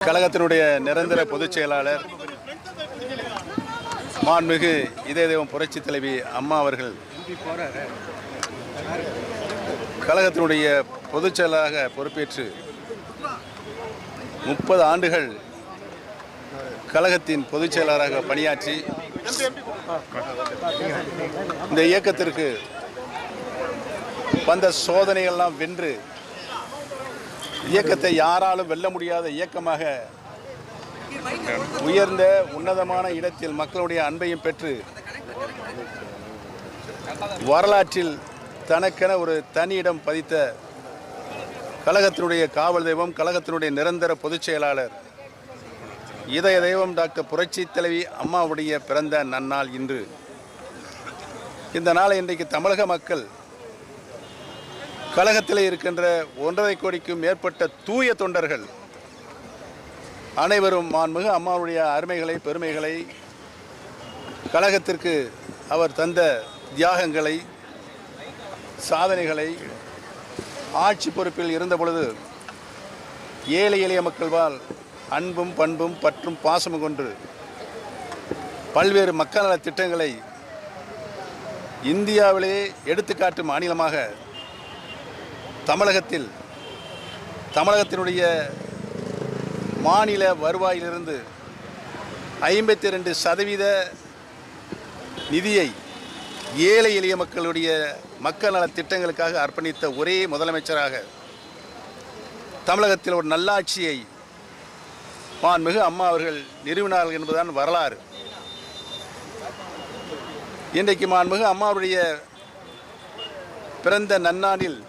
கழகத்தினுடைய நிரந்தர பொதுச் செயலாளர் மாண்புமிகு இதயதேவம் புரட்சி தலைவி அம்மா அவர்கள் கழகத்தினுடைய பொதுச் செயலாளராக பொறுப்பேற்று முப்பது ஆண்டுகள் கழகத்தின் பொதுச் செயலாளராக பணியாற்றி இந்த இயக்கத்திற்கு வந்த சோதனைகள்லாம் வென்று இயக்கத்தை யாராலும் வெல்ல முடியாத இயக்கமாக உயர்ந்த உன்னதமான இடத்தில் மக்களுடைய அன்பையும் பெற்று வரலாற்றில் தனக்கென ஒரு தனி இடம் பதித்த கழகத்தினுடைய காவல் தெய்வம் கழகத்தினுடைய நிரந்தர பொதுச் செயலாளர் இதய தெய்வம் டாக்டர் புரட்சி தலைவி அம்மாவுடைய பிறந்த நன்னாள் இன்று. இந்த நாளை இன்றைக்கு தமிழக மக்கள் கழகத்தில் இருக்கின்ற ஒன்றரை கோடிக்கும் மேற்பட்ட தூய தொண்டர்கள் அனைவரும் மாண்புமிகு அம்மாவுடைய அருமைகளை பெருமைகளை கழகத்திற்கு அவர் தந்த தியாகங்களை சாதனைகளை ஆட்சி பொறுப்பில் இருந்த பொழுது ஏழை எளிய மக்கள் வாழ் அன்பும் பண்பும் பற்றும் பாசமும் கொண்டு பல்வேறு மக்கள் நலத் திட்டங்களை இந்தியாவிலேயே எடுத்துக்காட்டும் மாநிலமாக தமிழகத்தில் தமிழகத்தினுடைய மாநில வருவாயிலிருந்து ஐம்பத்தி ரெண்டு சதவீத நிதியை ஏழை எளிய மக்களுடைய மக்கள் நல திட்டங்களுக்காக அர்ப்பணித்த ஒரே முதலமைச்சராக தமிழகத்தில் ஒரு நல்லாட்சியை மாண்புமிகு அம்மா அவர்கள் நிறுவினார்கள் என்பதுதான் வரலாறு. இன்றைக்கு மாண்புமிகு அம்மாவுடைய பிறந்த நன்னாளில்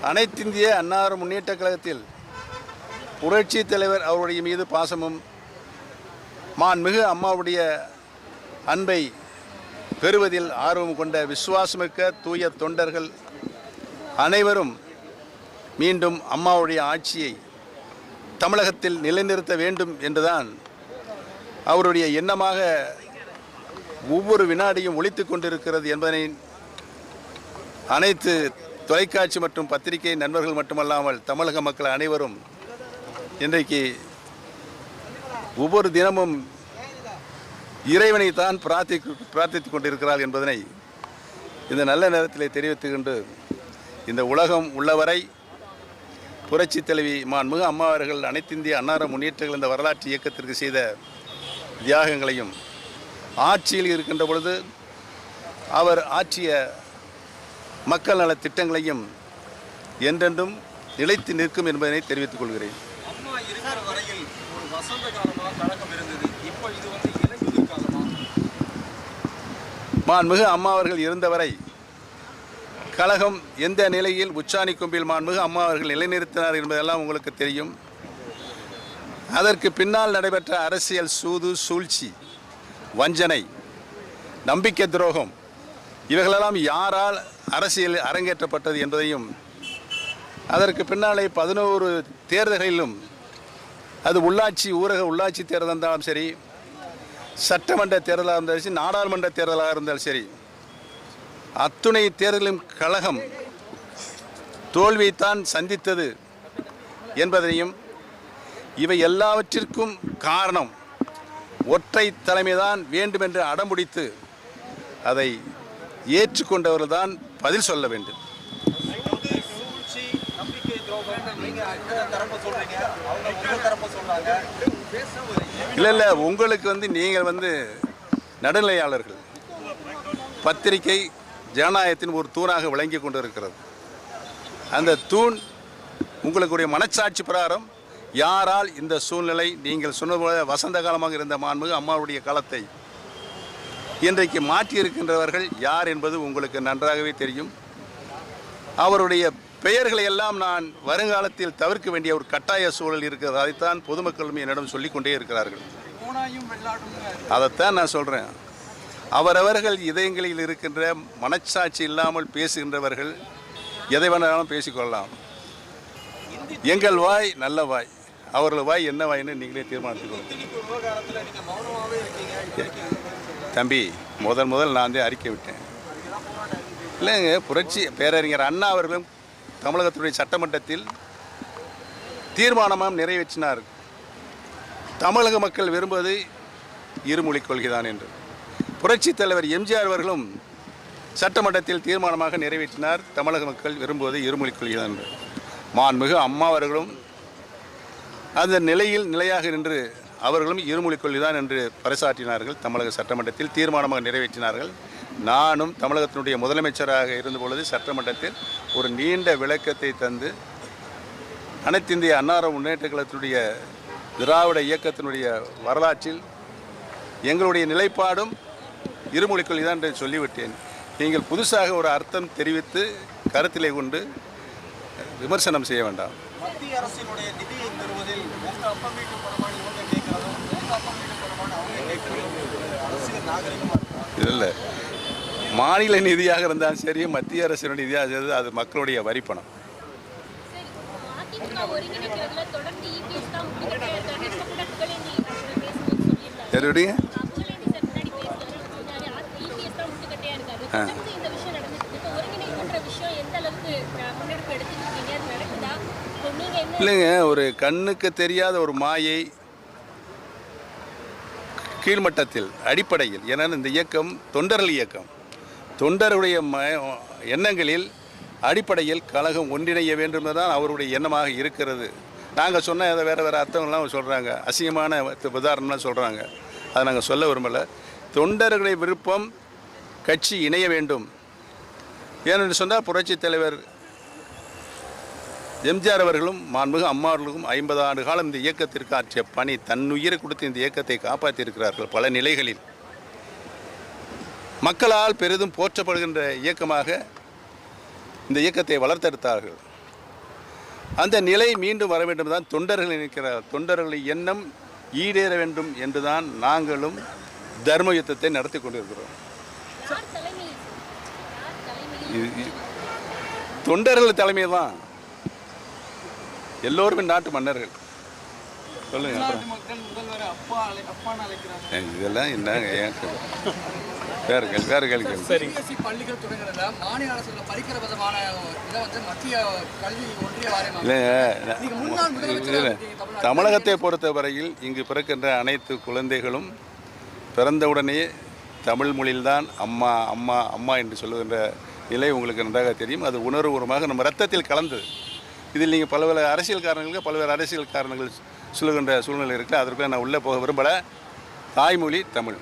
அனைத்திந்திய அன்னார முன்னேற்ற கழகத்தில் புரட்சி தலைவர் அவருடைய மீது பாசமும் மாண்புமிகு அம்மாவுடைய அன்பை பெறுவதில் ஆர்வம் கொண்ட விசுவாசமிக்க தூய தொண்டர்கள் அனைவரும் மீண்டும் அம்மாவுடைய ஆட்சியை தமிழகத்தில் நிலைநிறுத்த வேண்டும் என்றுதான் அவருடைய எண்ணமாக ஒவ்வொரு வினாடியும் ஒழித்து கொண்டிருக்கிறது என்பதனை அனைத்து தொலைக்காட்சி மற்றும் பத்திரிகை நண்பர்கள் மட்டுமல்லாமல் தமிழக மக்கள் அனைவரும் இன்றைக்கு ஒவ்வொரு தினமும் இறைவனை தான் பிரார்த்தி பிரார்த்தித்துக் கொண்டிருக்கிறார் என்பதனை இந்த நல்ல நேரத்தில் தெரிவித்துக்கொண்டு இந்த உலகம் உள்ளவரை புரட்சி தலைவி மாண்புமிகு அம்மா அவர்கள் அனைத்திந்திய அன்னார முன்னேற்றங்கள் இந்த வரலாற்று இயக்கத்திற்கு செய்த தியாகங்களையும் ஆட்சியில் இருக்கின்ற பொழுது அவர் ஆற்றிய மக்கள் நலத் திட்டங்களையும் என்றென்றும் நிலைத்து நிற்கும் என்பதனை தெரிவித்துக் கொள்கிறேன். மாண்புமிகு அம்மா அவர்கள் இருந்தவரை கழகம் எந்த நிலையில் உச்சாணி கொம்பில் மாண்புமிகு அம்மா அவர்கள் நிலைநிறுத்தினார் என்பதெல்லாம் உங்களுக்கு தெரியும். அதற்கு பின்னால் நடைபெற்ற அரசியல் சூது சூழ்ச்சி வஞ்சனை நம்பிக்கை துரோகம் இவைகளெல்லாம் யாரால் அரசியல் அரங்கேற்றப்பட்டது என்பதையும் அதற்கு பின்னாலே பதினோரு தேர்தல்களிலும் அது உள்ளாட்சி ஊரக உள்ளாட்சி தேர்தல் இருந்தாலும் சரி சட்டமன்ற தேர்தலாக இருந்தாலும் சரி நாடாளுமன்ற தேர்தலாக இருந்தாலும் சரி அத்துணை தேர்தலும் கழகம் தோல்வியைத்தான் சந்தித்தது என்பதையும் இவை எல்லாவற்றிற்கும் காரணம் ஒற்றை தலைமைதான் வேண்டுமென்று அடம்பிடித்து அதை ஏற்றுக்கொண்டவர்கள்தான் பதில் சொல்ல வேண்டும். இல்லை இல்லை உங்களுக்கு வந்து நீங்கள் வந்து நடுநிலையாளர்கள். பத்திரிகை ஜனநாயகத்தின் ஒரு தூணாக விளங்கி கொண்டு இருக்கிறது அந்த தூண் உங்களுடைய மனச்சாட்சி பிரகாரம் யாரால் இந்த சூழ்நிலை நீங்கள் சொன்னது போல வசந்த காலமாக இருந்த மாண்புமிகு அம்மாவுடைய காலத்தை இன்றைக்கு மாற்றியிருக்கின்றவர்கள் யார் என்பது உங்களுக்கு நன்றாகவே தெரியும். அவருடைய பெயர்களை எல்லாம் நான் வருங்காலத்தில் தவிர்க்க வேண்டிய ஒரு கட்டாய சூழல் இருக்கிறது. அதைத்தான் பொதுமக்களும் என்னிடம் சொல்லிக்கொண்டே இருக்கிறார்கள். அதைத்தான் நான் சொல்கிறேன் அவரவர்கள் இதயங்களில் இருக்கின்ற மனச்சாட்சி இல்லாமல் பேசுகின்றவர்கள் எதை வேணாலும் பேசிக்கொள்ளலாம். எங்கள் வாய் நல்ல வாய். அவர்கள் வாய் என்ன வாய்ன்னு நீங்களே தீர்மானித்துக்கொள்ளுங்க தம்பி முதல் முதல் நான் வந்து அறிக்கை விட்டேன். இல்லைங்க புரட்சி பேரறிஞர் அண்ணா அவர்களும் தமிழகத்துடைய சட்டமன்றத்தில் தீர்மானமாக நிறைவேற்றினார். தமிழக மக்கள் விரும்புவது இருமொழிக் கொள்கைதான் என்று. புரட்சித் தலைவர் எம்ஜிஆர் அவர்களும் சட்டமன்றத்தில் தீர்மானமாக நிறைவேற்றினார். தமிழக மக்கள் விரும்புவது இருமொழிக் கொள்கைதான் என்று. மாண்புமிகு அம்மா அவர்களும் அந்த நிலையில் நிலையாக நின்று அவர்களும் இருமொழிக் கொள்கைதான் என்று பறைசாற்றினார்கள். தமிழக சட்டமன்றத்தில் தீர்மானமாக நிறைவேற்றினார்கள். நானும் தமிழகத்தினுடைய முதலமைச்சராக இருந்த பொழுது சட்டமன்றத்தில் ஒரு நீண்ட விளக்கத்தை தந்து அனைத்திந்திய அன்னார முன்னேற்ற கழகத்தினுடைய திராவிட இயக்கத்தினுடைய வரலாற்றில் எங்களுடைய நிலைப்பாடும் இருமொழிக் கொள்கைதான் என்று சொல்லிவிட்டேன். நீங்கள் புதுசாக ஒரு அர்த்தம் தெரிவித்து கருத்திலே கொண்டு விமர்சனம் செய்ய வேண்டாம். மத்திய அரசினுடைய நிதியை பெறுவதில் இல்லை. மாநில நிதியாக இருந்தாலும் சரி மத்திய அரசினுடைய நிதியாக இருந்தாலும் அது மக்களுடைய வரிப்பணம் சரி, இல்லைங்க ஒரு கண்ணுக்கு தெரியாத ஒரு மாயை கீழ்மட்டத்தில் அடிப்படையில் ஏன்னா இந்த இயக்கம் தொண்டர்கள் இயக்கம். தொண்டருடைய ம எண்ணங்களில் அடிப்படையில் கழகம் ஒன்றிணைய வேண்டும் தான் அவருடைய எண்ணமாக இருக்கிறது. நாங்கள் சொன்ன அதை வேறு வேறு அர்த்தங்கள்லாம் சொல்கிறாங்க அசிங்கமான உதாரணம்லாம் சொல்கிறாங்க அதை நாங்கள் சொல்ல விரும்பலை. தொண்டர்களுடைய விருப்பம் கட்சி இணைய வேண்டும். ஏனென்று சொன்னால் புரட்சித் தலைவர் எம்ஜிஆர் அவர்களும் மாண்புமிகு அம்மா அவர்களும் ஐம்பது ஆண்டு காலம் இந்த இயக்கத்திற்கு ஆற்றிய பணி தன்னுயிரை கொடுத்து இந்த இயக்கத்தை காப்பாற்றியிருக்கிறார்கள் பல நிலைகளில். மக்களால் பெரிதும் போற்றப்படுகின்ற இயக்கமாக இந்த இயக்கத்தை வளர்த்தெடுத்தார்கள். அந்த நிலை மீண்டும் வர வேண்டும் தான் தொண்டர்கள் நினைக்கிறார் தொண்டர்களின் எண்ணம் ஈடேற வேண்டும் என்றுதான் நாங்களும் தர்ம யுத்தத்தை நடத்தி கொண்டிருக்கிறோம். தொண்டர்கள் தலைமை தான் எல்லோருமே நாட்டு மன்னர்கள். சொல்லுங்க இதெல்லாம் என்னங்க ஏன்? வேற கேள்வி வேற கேள்வி கேள்வி சிபிஎஸ்இ பள்ளிகள் தொடங்குறதுல மாநில அரசுல பறிக்கிற விதமான இதை வந்து மத்திய கல்வி ஒன்றிய வாரியம் இல்லைங்க நீங்க முன்னாள் முதலமைச்சரா இல்லை இருக்கீங்க தமிழ்நாட்டுல. தமிழகத்தை பொறுத்தவரையில் இங்கு பிறக்கின்ற அனைத்து குழந்தைகளும் பிறந்தவுடனே தமிழ் மொழியில்தான் அம்மா அம்மா அம்மா என்று சொல்லுகின்ற நிலை உங்களுக்கு நன்றாக தெரியும். அது உணர்வுபூர்வமாக நம்ம ரத்தத்தில் கலந்தது. இதில் நீங்கள் பல்வேறு அரசியல் காரணங்களுக்கு பல்வேறு அரசியல் காரணங்கள் சொல்லுகின்ற சூழ்நிலை இருக்குது. அதற்கு நான் உள்ளே போக விரும்பலை. தாய்மொழி தமிழ்.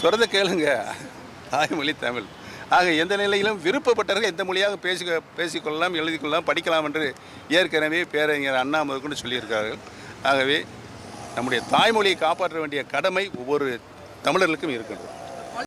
சொல்கிறத கேளுங்க. தாய்மொழி தமிழ். ஆக எந்த நிலையிலும் விருப்பப்பட்டவர்கள் எந்த மொழியாக பேசி பேசிக்கொள்ளலாம் எழுதிக்கொள்ளலாம் படிக்கலாம் என்று ஏற்கனவே பேரறிஞர் அண்ணா முதற்கொண்டு சொல்லியிருக்கார்கள் ஆகவே நம்முடைய தாய்மொழியை காப்பாற்ற வேண்டிய கடமை ஒவ்வொரு தமிழர்களுக்கும் இருக்கின்றது.